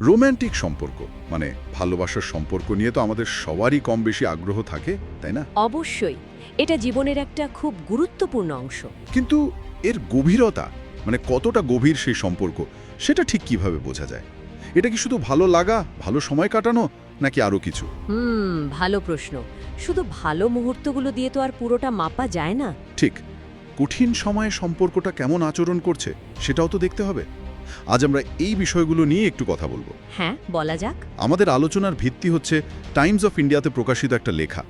Romantic সম্পর্ক মানে ভালোবাসার সম্পর্ক নিয়ে তো আমাদের সবারই কম বেশি আগ্রহ থাকে তাই না? অবশ্যই এটা জীবনের একটা খুব গুরুত্বপূর্ণ অংশ। কিন্তু এর গভীরতা মানে কতটা গভীর সেই সম্পর্ক সেটা ঠিক কীভাবে বোঝা যায়? এটা কি শুধু ভালো লাগা ভালো সময় কাটানো নাকি আরও কিছু? হুম ভালো প্রশ্ন। শুধু ভালো মুহূর্তগুলো দিয়ে তো আর পুরোটা মাপা যায় না। ঠিক কঠিন সময়ে সম্পর্কটা কেমন আচরণ করছে সেটাও তো দেখতে হবে। আজ আমরা এই বিষয়গুলো নিয়ে একটু কথা বলব। হ্যাঁ বলা যাক। আমাদের আলোচনার ভিত্তি হচ্ছে টাইমস অফ ইন্ডিয়াতে প্রকাশিত একটা লেখা।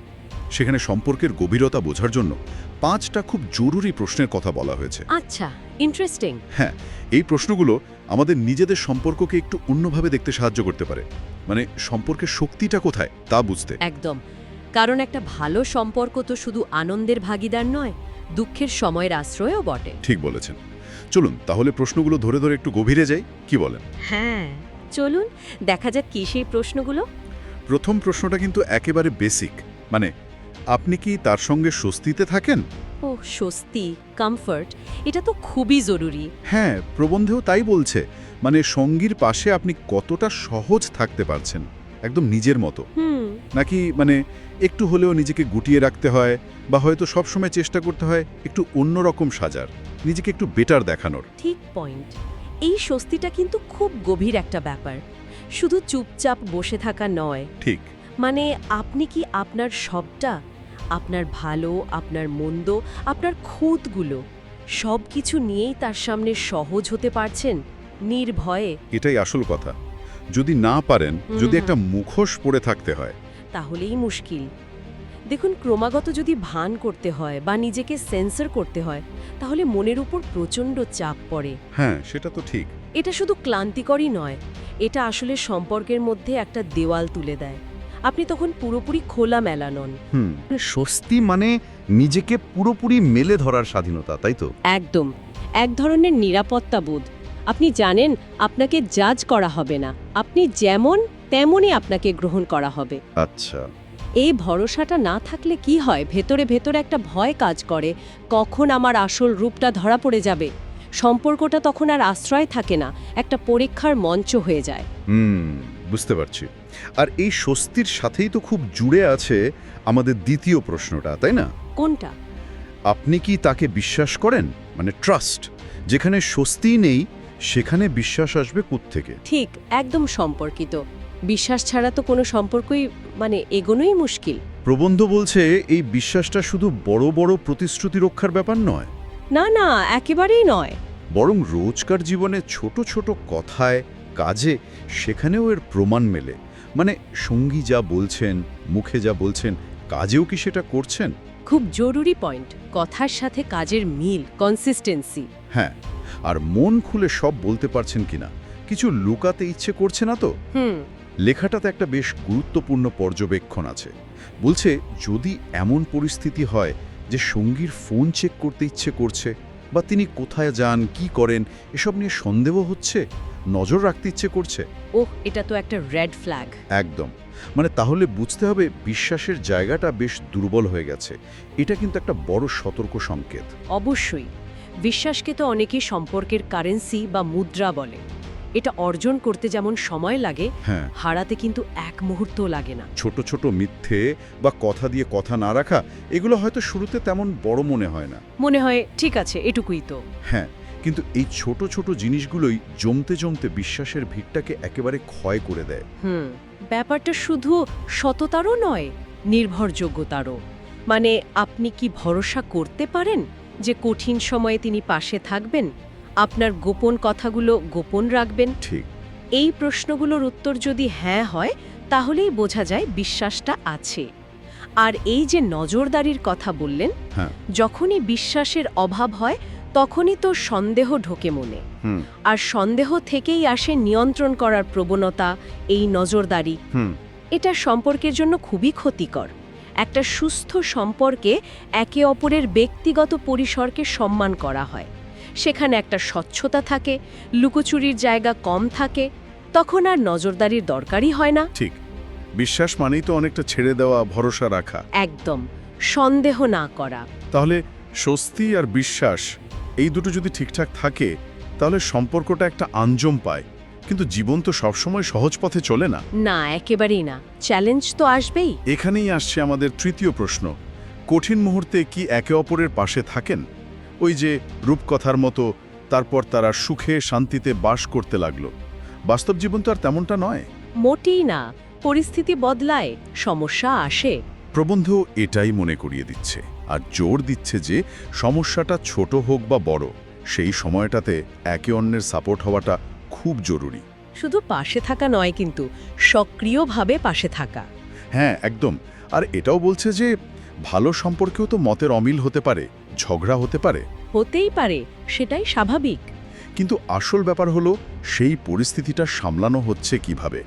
সেখানে সম্পর্কের গভীরতা বোঝার জন্য পাঁচটা খুব জরুরি প্রশ্নের কথা বলা হয়েছে। আচ্ছা ইন্টারেস্টিং হ্যাঁ এই প্রশ্নগুলো আমাদের নিজেদের সম্পর্ককে একটু অন্যভাবে দেখতে সাহায্য করতে পারে। মানে সম্পর্কের শক্তিটা কোথায় তা বুঝতে। একদম। কারণ একটা ভালো সম্পর্ক তো শুধু আনন্দের ভাগিদার নয় দুঃখের সময়ের আশ্রয়ও বটে। ঠিক বলেছেন। চলুন তাহলে প্রশ্নগুলো ধরে ধরে একটু গভীরে যাই কি বলেন? হ্যাঁ চলুন দেখা যাক কি সেই প্রশ্নগুলো। প্রথম প্রশ্নটা কিন্তু একেবারে বেসিক মানে আপনি কি তার সঙ্গে স্বস্তিতে থাকেন? ও স্বস্তি কমফর্ট এটা তো খুবই জরুরি। হ্যাঁ প্রবন্ধেও তাই বলছে মানে সঙ্গীর পাশে আপনি কতটা সহজ থাকতে পারছেন একদম নিজের মতো। হুম নাকি মানে একটু হলেও নিজেকে গুটিয়ে রাখতে হয় বা হয়তো সবসময় চেষ্টা করতে হয় একটু অন্যরকম সাজার নিজেকে একটু বেটার দেখানোর? ঠিক পয়েন্ট এই স্বস্তিটা কিন্তু খুব গভীর একটা ব্যাপার। শুধু চুপচাপ বসে থাকা নয়। ঠিক। মানে আপনি কি আপনার সবটা আপনার ভালো আপনার মন্দ আপনার খুঁতগুলো সব কিছু নিয়েই তার সামনে সহজ হতে পারছেন? নির্ভয়ে। এটাই আসল কথা। যদি না পারেন যদি একটা মুখোশ পরে থাকতে হয় তাহলেই মুশকিল। দেখুন ক্রমাগত যদি ভান করতে হয় বা নিজেকে সেন্সর করতে হয় তাহলে মনের উপর প্রচণ্ড চাপ পড়ে। হ্যাঁ সেটা তো ঠিক। এটা শুধু ক্লান্তিকরই নয় এটা আসলে সম্পর্কের মধ্যে একটা দেওয়াল তুলে দেয়। আপনি তখন পুরোপুরি খোলা মেলা নন। হুম। স্বস্তি মানে নিজেকে পুরোপুরি মেলে ধরার স্বাধীনতা তাই তো? একদম। এক ধরনের নিরাপত্তা বোধ। আপনি জানেন আপনাকে জাজ করা হবে না। আপনি যেমন তেমনই আপনাকে গ্রহণ করা হবে। আচ্ছা। এই ভরসাটা না থাকলে কি হয়? ভেতরে ভেতরে একটা ভয় কাজ করে কখন আমার আসল রূপটা ধরা পড়ে যাবে। সম্পর্কটা তখন আর আশ্রয় থাকে না একটা পরীক্ষার মঞ্চ হয়ে যায়। হুম বুঝতে পারছি। আর এই স্বস্তির সাথেই তো খুব জুড়ে আছে আমাদের দ্বিতীয় প্রশ্নটা তাই না? কোনটা? আপনি কি তাকে বিশ্বাস করেন? মানে ট্রাস্ট। যেখানে স্বস্তিই নেই সেখানে বিশ্বাস আসবে থেকে ঠিক একদম সম্পর্কিত। বিশ্বাস ছাড়া তো কোনো সম্পর্কই মানে এগোনোই মুশকিল। প্রবন্ধ বলছে এই বিশ্বাসটা শুধু বড় বড় প্রতিশ্রুতি রক্ষার ব্যাপার নয়। না না একেবারেই নয়। বরং রোজকার জীবনে ছোট ছোট কথায় কাজে সেখানেও এর প্রমাণ মেলে। মানে সঙ্গী যা বলছেন মুখে যা বলছেন কাজেও কি সেটা করছেন? খুব জরুরি পয়েন্ট কথার সাথে কাজের মিল কনসিস্টেন্সি হ্যাঁ আর মন খুলে সব বলতে পারছেন কিনা? কিছু লুকাতে ইচ্ছে করছে না তো? হুম লেখাটাতে একটা বেশ গুরুত্বপূর্ণ পর্যবেক্ষণ আছে। বলছে যদি এমন পরিস্থিতি হয় যে সঙ্গীর ফোন চেক করতে ইচ্ছে করছে বা তিনি কোথায় যান কি করেন এসব নিয়ে সন্দেহ হচ্ছে? নজর রাখতে ইচ্ছে করছে? ওহ এটা তো একটা রেড ফ্ল্যাগ একদম। মানে তাহলে বুঝতে হবে বিশ্বাসের জায়গাটা বেশ দুর্বল হয়ে গেছে। এটা কিন্তু একটা বড় সতর্ক সংকেত। অবশ্যই। বিশ্বাসকে তো অনেকেই সম্পর্কের কারেন্সি বা মুদ্রা বলে। এটা অর্জন করতে যেমন সময় লাগে হ্যাঁ। হারাতে কিন্তু এক মুহূর্তও লাগে না। ছোট ছোট মিথ্যে বা কথা দিয়ে কথা না রাখা এগুলো হয়তো শুরুতে তেমন বড় মনে হয় না। মনে হয় ঠিক আছে এটুকুই তো। হ্যাঁ কিন্তু এই ছোট ছোট জিনিসগুলোই জমতে জমতে বিশ্বাসের ভিড়টাকে একেবারে ক্ষয় করে দেয়। হুম ব্যাপারটা শুধু সততারও নয় নির্ভরযোগ্যতারও। মানে আপনি কি ভরসা করতে পারেন যে কঠিন সময়ে তিনি পাশে থাকবেন? আপনার গোপন কথাগুলো গোপন রাখবেন। ঠিক। এই প্রশ্নগুলোর উত্তর যদি হ্যাঁ হয় তাহলেই বোঝা যায় বিশ্বাসটা আছে। আর এই যে নজরদারির কথা বললেন হ্যাঁ। যখনই বিশ্বাসের অভাব হয় তখনই তো সন্দেহ ঢোকে মনে। আর সন্দেহ থেকেই আসে নিয়ন্ত্রণ করার প্রবণতা এই নজরদারি। এটা সম্পর্কের জন্য খুবই ক্ষতিকর। একটা সুস্থ সম্পর্কে একে অপরের ব্যক্তিগত পরিসরকে সম্মান করা হয়। সেখানে একটা স্বচ্ছতা থাকে লুকোচুরির জায়গা কম থাকে তখন আর নজরদারির দরকারই হয় না। ঠিক। বিশ্বাস মানেই তো অনেকটা ছেড়ে দেওয়া ভরসা রাখা। একদম। সন্দেহ না করা। তাহলে স্বস্তি আর বিশ্বাস এই দুটো যদি ঠিকঠাক থাকে তাহলে সম্পর্কটা একটা আঞ্জম পায়। কিন্তু জীবন তো সবসময় সহজ পথে চলে না। না একেবারেই না। চ্যালেঞ্জ তো আসবেই। এখানেই আসছে আমাদের তৃতীয় প্রশ্ন। কঠিন মুহূর্তে কি একে অপরের পাশে থাকেন? ওই যে রূপকথার মতো তারপর তারা সুখে শান্তিতে বাস করতে লাগল। বাস্তব জীবন তো আর তেমনটা নয়। মোটেই না পরিস্থিতি বদলায় সমস্যা আসে। প্রবন্ধ এটাই মনে করিয়ে দিচ্ছে আর জোর দিচ্ছে যে সমস্যাটা ছোট হোক বা বড় সেই সময়টাতে একে অন্যের সাপোর্ট হওয়াটা খুব জরুরি। শুধু পাশে থাকা নয় কিন্তু সক্রিয়ভাবে পাশে থাকা। হ্যাঁ একদম। আর এটাও বলছে যে ভালো সম্পর্কেও তো মতের অমিল হতে পারে। ঝগড়া হতে পারে? হতেই পারে সেটাই স্বাভাবিক। কিন্তু আসল ব্যাপার হলো সেই পরিস্থিতিটা সামলানো হচ্ছে কীভাবে?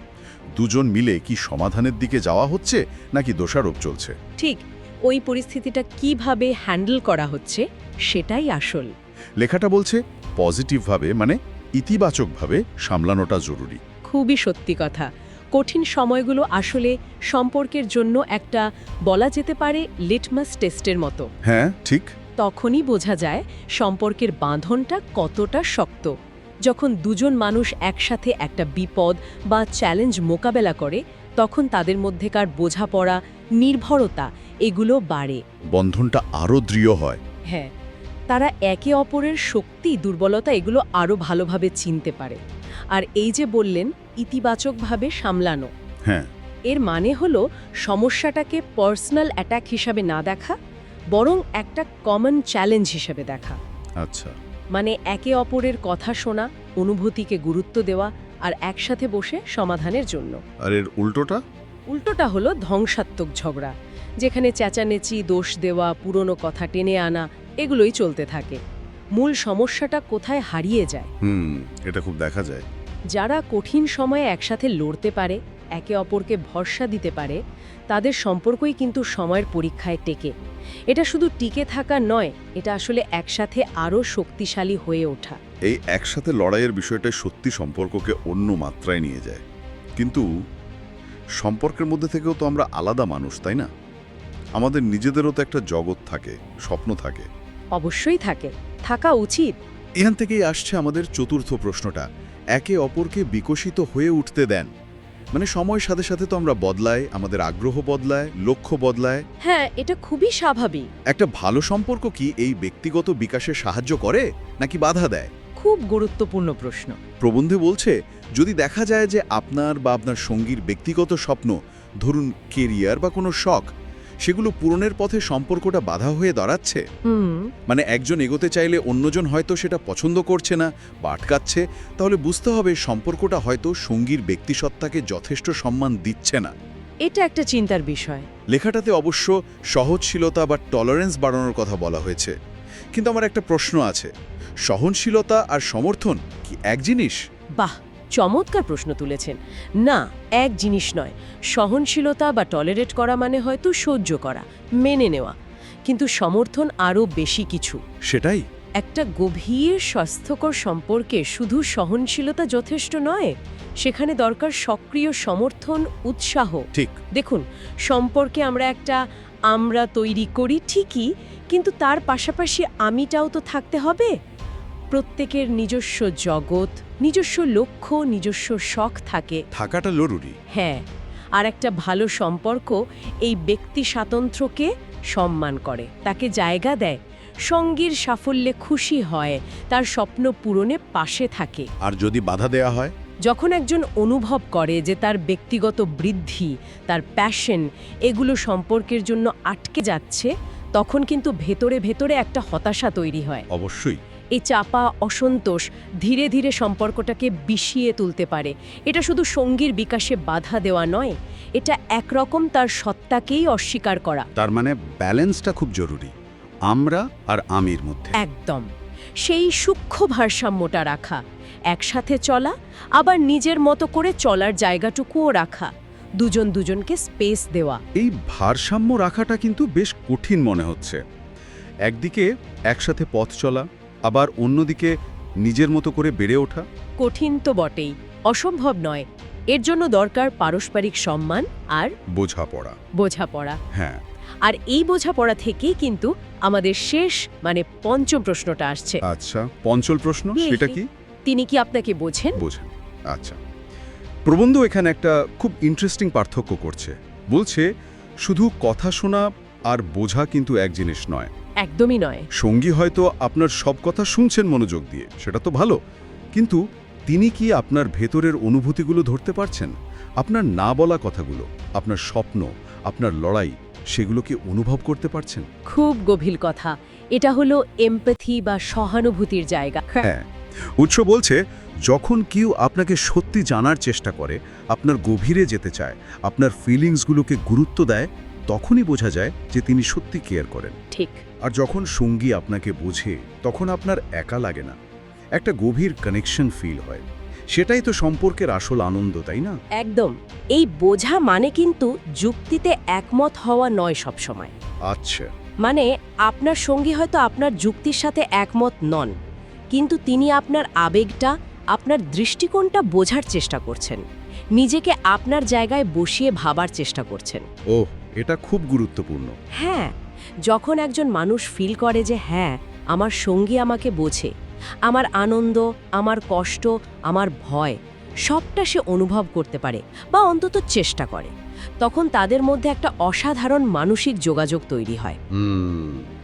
দুজন মিলে কি সমাধানের দিকে যাওয়া হচ্ছে নাকি দোষারোপ চলছে? ঠিক ওই পরিস্থিতিটা কীভাবে হ্যান্ডেল করা হচ্ছে সেটাই আসল। লেখাটা বলছে পজিটিভভাবে মানে ইতিবাচকভাবে সামলানোটা জরুরি। খুবই সত্যি কথা। কঠিন সময়গুলো আসলে সম্পর্কের জন্য একটা বলা যেতে পারে লিটমাস টেস্টের মতো। হ্যাঁ ঠিক। তখনই বোঝা যায় সম্পর্কের বাঁধনটা কতটা শক্ত। যখন দুজন মানুষ একসাথে একটা বিপদ বা চ্যালেঞ্জ মোকাবেলা করে তখন তাদের মধ্যেকার বোঝাপড়া নির্ভরতা এগুলো বাড়ে। বন্ধনটা আরও দৃঢ় হয়। হ্যাঁ তারা একে অপরের শক্তি দুর্বলতা এগুলো আরও ভালোভাবে চিনতে পারে। আর এই যে বললেন ইতিবাচকভাবে সামলানো। হ্যাঁ। এর মানে হলো সমস্যাটাকে পার্সোনাল অ্যাটাক হিসাবে না দেখা বরং একটা কমন চ্যালেঞ্জ হিসেবে দেখা। আচ্ছা। মানে একে অপরের কথা শোনা অনুভূতিকে গুরুত্ব দেওয়া আর একসাথে বসে সমাধানের জন্য। আর এর উল্টোটা? উল্টোটা হলো ধ্বংসাত্মক ঝগড়া যেখানে চেঁচানেচি দোষ দেওয়া পুরনো কথা টেনে আনা এগুলোই চলতে থাকে। মূল সমস্যাটা কোথায় হারিয়ে যায়? হুম এটা খুব দেখা যায়। যারা কঠিন সময়ে একসাথে লড়তে পারে একে অপরকে ভরসা দিতে পারে তাদের সম্পর্কই কিন্তু সময়ের পরীক্ষায় টেকে। এটা শুধু টিকে থাকা নয় এটা আসলে একসাথে আরও শক্তিশালী হয়ে ওঠা। এই একসাথে লড়াইয়ের বিষয়টা সত্যি সম্পর্ককে অন্য মাত্রায় নিয়ে যায়। কিন্তু সম্পর্কের মধ্যে থেকেও তো আমরা আলাদা মানুষ তাই না? আমাদের নিজেদেরও তো একটা জগৎ থাকে স্বপ্ন থাকে। অবশ্যই থাকে থাকা উচিত। এখান থেকেই আসছে আমাদের চতুর্থ প্রশ্নটা। একে অপরকে বিকশিত হয়ে উঠতে দেন। মানে সময়ের সাথে সাথে তো আমরা বদলাই আমাদের আগ্রহ বদলায় লক্ষ্য বদলায়। হ্যাঁ এটা খুবই স্বাভাবিক। একটা ভালো সম্পর্ক কি এই ব্যক্তিগত বিকাশে সাহায্য করে নাকি বাধা দেয়? খুব গুরুত্বপূর্ণ প্রশ্ন। প্রবন্ধে বলছে যদি দেখা যায় যে আপনার বা আপনার সঙ্গীর ব্যক্তিগত স্বপ্ন ধরুন কেরিয়ার বা কোনো শখ সেগুলো পূরণের পথে সম্পর্কটা বাধা হয়ে দাঁড়াচ্ছে। মানে একজন এগোতে চাইলে অন্যজন হয়তো সেটা পছন্দ করছে না বা আটকাচ্ছে তাহলে বুঝতে হবে সম্পর্কটা হয়তো সঙ্গীর ব্যক্তিসত্তাকে যথেষ্ট সম্মান দিচ্ছে না। এটা একটা চিন্তার বিষয়। লেখাটাতে অবশ্য সহনশীলতা বা টলারেন্স বাড়ানোর কথা বলা হয়েছে। কিন্তু আমার একটা প্রশ্ন আছে সহনশীলতা আর সমর্থন কি এক জিনিস? বাহ! চমৎকার প্রশ্ন তুলেছেন। না এক জিনিস নয়। সহনশীলতা বা টলারেট করা মানে হয়তো সহ্য করা মেনে নেওয়া। কিন্তু সমর্থন আরও বেশি কিছু। সেটাই। একটা গভীর স্বাস্থ্যকর সম্পর্কে শুধু সহনশীলতা যথেষ্ট নয় সেখানে দরকার সক্রিয় সমর্থন উৎসাহ। ঠিক। দেখুন সম্পর্কে আমরা একটা আমরা তৈরি করি ঠিকই কিন্তু তার পাশাপাশি আমিটাও তো থাকতে হবে। প্রত্যেকের নিজস্ব জগৎ নিজস্ব লক্ষ্য নিজস্ব শখ থাকে। থাকাটা জরুরি। হ্যাঁ আর একটা ভালো সম্পর্ক এই ব্যক্তি স্বাতন্ত্র্যকে সম্মান করে। তাকে জায়গা দেয় সঙ্গীর সাফল্যে খুশি হয় তার স্বপ্ন পূরণে পাশে থাকে। আর যদি বাধা দেয়া হয়? যখন একজন অনুভব করে যে তার ব্যক্তিগত বৃদ্ধি তার প্যাশন এগুলো সম্পর্কের জন্য আটকে যাচ্ছে তখন কিন্তু ভেতরে ভেতরে একটা হতাশা তৈরি হয়। অবশ্যই। এই চাপা অসন্তোষ ধীরে ধীরে সম্পর্কটাকে বিষিয়ে তুলতে পারে। এটা শুধু সঙ্গীর বিকাশে বাধা দেওয়া নয় এটা একরকম তার সত্তাকেই অস্বীকার করা। তার মানে ব্যালেন্সটা খুব জরুরি আমরা আর আমির মধ্যে। একদম। সেই সূক্ষ্ম ভারসাম্যটা রাখা একসাথে চলা আবার নিজের মতো করে চলার জায়গাটুকুও রাখা দুজন দুজনকে স্পেস দেওয়া। এই ভারসাম্য রাখাটা কিন্তু বেশ কঠিন মনে হচ্ছে। একদিকে একসাথে পথ চলা আবার অন্যদিকে নিজের মতো করে বেড়ে ওঠা? কঠিন তো বটেই অসম্ভব নয়। এর জন্য দরকার পারস্পরিক সম্মান আর বোঝাপড়া। বোঝাপড়া। হ্যাঁ। আর এই বোঝাপড়া থেকেই কিন্তু আমাদের শেষ মানে পঞ্চম প্রশ্নটা আসছে। আচ্ছা পঞ্চল প্রশ্ন। সেটা কি? তিনি কি আপনাকে বোঝেন? বোঝেন আচ্ছা। প্রবন্ধ এখানে একটা খুব ইন্টারেস্টিং পার্থক্য করছে। বলছে শুধু কথা শোনা আর বোঝা কিন্তু এক জিনিস নয়। একদমই নয়। সঙ্গী হয়তো আপনার সব কথা শুনছেন মনোযোগ দিয়ে সেটা তো ভালো। কিন্তু তিনি কি আপনার ভেতরের অনুভূতিগুলো ধরতে পারছেন? আপনার না বলা কথাগুলো আপনার স্বপ্ন আপনার লড়াই সেগুলোকে অনুভব করতে পারছেন? খুব গভীর কথা। এটা হলো এমপ্যাথি বা সহানুভূতির জায়গা। হ্যাঁ। উৎস বলছে যখন কেউ আপনাকে সত্যি জানার চেষ্টা করে আপনার গভীরে যেতে চায় আপনার ফিলিংসগুলোকে গুরুত্ব দেয় তখনই বোঝা যায় যে তিনি সত্যি কেয়ার করেন। ঠিক। আর যখন সঙ্গী আপনাকে বোঝে তখন আপনার একা লাগে না। একটা গভীর কানেকশন ফিল হয়। সেটাই তো সম্পর্কের আসল আনন্দ তাই না? একদম। এই বোঝা মানে কিন্তু যুক্তিতে একমত হওয়া নয় সবসময়। আচ্ছা। মানে আপনার সঙ্গী হয়তো আপনার যুক্তির সাথে একমত নন কিন্তু তিনি আপনার আবেগটা আপনার দৃষ্টিকোণটা বোঝার চেষ্টা করছেন। নিজেকে আপনার জায়গায় বসিয়ে ভাবার চেষ্টা করছেন। ও এটা খুব গুরুত্বপূর্ণ। হ্যাঁ যখন একজন মানুষ ফিল করে যে হ্যাঁ আমার সঙ্গী আমাকে বোঝে, আমার আনন্দ, আমার কষ্ট, আমার ভয়, সবটা সে অনুভব করতে পারে বা অন্তত চেষ্টা করে। তখন তাদের মধ্যে একটা অসাধারণ মানসিক যোগাযোগ তৈরি হয়।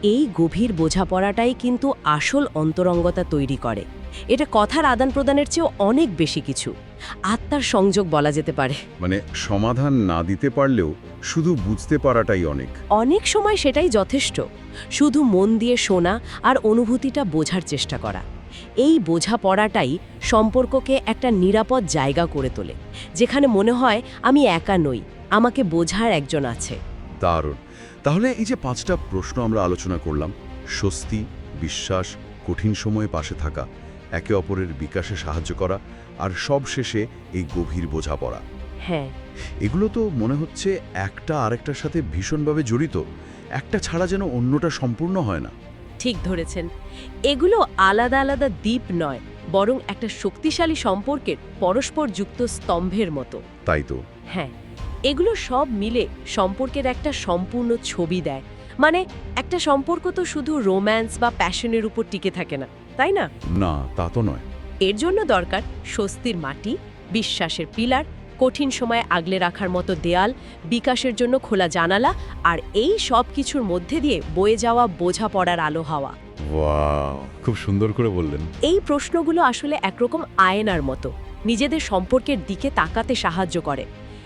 এই গভীর বোঝাপড়াটাই কিন্তু আসল অন্তরঙ্গতা তৈরি করে। এটা কথার আদান প্রদানের চেয়েও অনেক বেশি কিছু। আত্মার সংযোগ বলা যেতে পারে। মানে সমাধান না দিতে পারলেও শুধু বুঝতে পারাটাই অনেক। অনেক সময় সেটাই যথেষ্ট। শুধু মন দিয়ে শোনা আর অনুভূতিটা বোঝার চেষ্টা করা। এই বোঝাপড়াটাই সম্পর্ককে একটা নিরাপদ জায়গা করে তোলে। যেখানে মনে হয় আমি একা নই। আমাকে বোঝার একজন আছে। দারুণ। তাহলে এই যে পাঁচটা প্রশ্ন আমরা আলোচনা করলাম স্বস্তি বিশ্বাস কঠিন সময়ে পাশে থাকা একে অপরের বিকাশে সাহায্য করা আর সব শেষে এই গভীর বোঝাপড়া। হ্যাঁ। এগুলো তো মনে হচ্ছে একটা আরেকটার সাথে ভীষণভাবে জড়িত একটা ছাড়া যেন অন্যটা সম্পূর্ণ হয় না। ঠিক ধরেছেন। এগুলো আলাদা আলাদা দ্বীপ নয় বরং একটা শক্তিশালী সম্পর্কের পরস্পর যুক্ত স্তম্ভের মতো। তাই তো। হ্যাঁ। এগুলো সব মিলে সম্পর্কের একটা সম্পূর্ণ ছবি দেয়। মানে একটা সম্পর্ক তো শুধু রোম্যান্স বা প্যাশনের উপর টিকে থাকে না তাই না? না তা তো নয়। এর জন্য দরকার স্বস্তির মাটি বিশ্বাসের পিলার কঠিন সময়ে আগলে রাখার মতো দেয়াল বিকাশের জন্য খোলা জানালা আর এই সব কিছুর মধ্যে দিয়ে বয়ে যাওয়া বোঝা পড়ার আলো হাওয়া। খুব সুন্দর করে বললেন। এই প্রশ্নগুলো আসলে একরকম আয়নার মতো নিজেদের সম্পর্কের দিকে তাকাতে সাহায্য করে।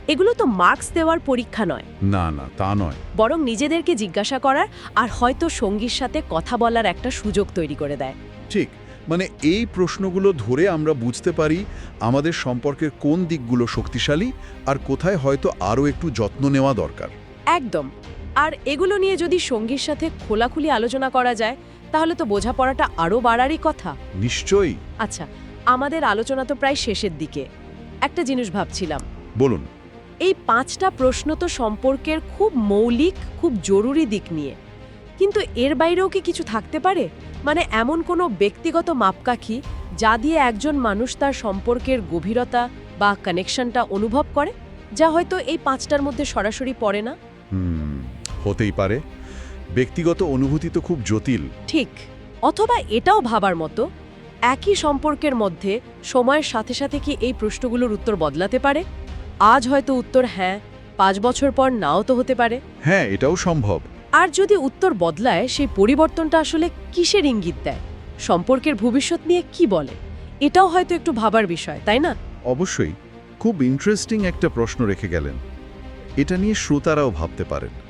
এগুলো তো মার্কস দেওয়ার পরীক্ষা নয়। না না তা নয়। বরং নিজেদেরকে জিজ্ঞাসা করার আর হয়তো সঙ্গীর সাথে কথা বলার একটা সুযোগ তৈরি করে দেয়। ঠিক মানে এই প্রশ্নগুলো ধরে আমরা বুঝতে পারি আমাদের সম্পর্কের কোন দিকগুলো শক্তিশালী আর কোথায় হয়তো আরও একটু যত্ন নেওয়া দরকার। একদম। আর এগুলো নিয়ে যদি সঙ্গীর সাথে খোলাখুলি আলোচনা করা যায় তাহলে তো বোঝাপড়াটা আরও বাড়ারই কথা। নিশ্চয়ই। আচ্ছা আমাদের আলোচনা তো প্রায় শেষের দিকে। একটা জিনিস ভাবছিলাম। বলুন। এই পাঁচটা প্রশ্ন তো সম্পর্কের খুব মৌলিক খুব জরুরি দিক নিয়ে। কিন্তু এর বাইরেও কি কিছু থাকতে পারে? মানে এমন কোনো ব্যক্তিগত মাপকাঠি যা দিয়ে একজন মানুষ তার সম্পর্কের গভীরতা বা কানেকশনটা অনুভব করে? যা হয়তো এই পাঁচটার মধ্যে সরাসরি পড়ে না? হতেই পারে। ব্যক্তিগত অনুভূতি তো খুব জটিল। ঠিক অথবা এটাও ভাবার মতো একই সম্পর্কের মধ্যে সময়ের সাথে সাথে কি এই প্রশ্নগুলোর উত্তর বদলাতে পারে? আজ হয়তো উত্তর হ্যাঁ পাঁচ বছর পর নাও তো হতে পারে। হ্যাঁ এটাও সম্ভব। আর যদি উত্তর বদলায় সেই পরিবর্তনটা আসলে কিসের ইঙ্গিত দেয়? সম্পর্কের ভবিষ্যৎ নিয়ে কি বলে? এটাও হয়তো একটু ভাবার বিষয় তাই না? অবশ্যই। খুব ইন্টারেস্টিং একটা প্রশ্ন রেখে গেলেন। এটা নিয়ে শ্রোতারাও ভাবতে পারেন।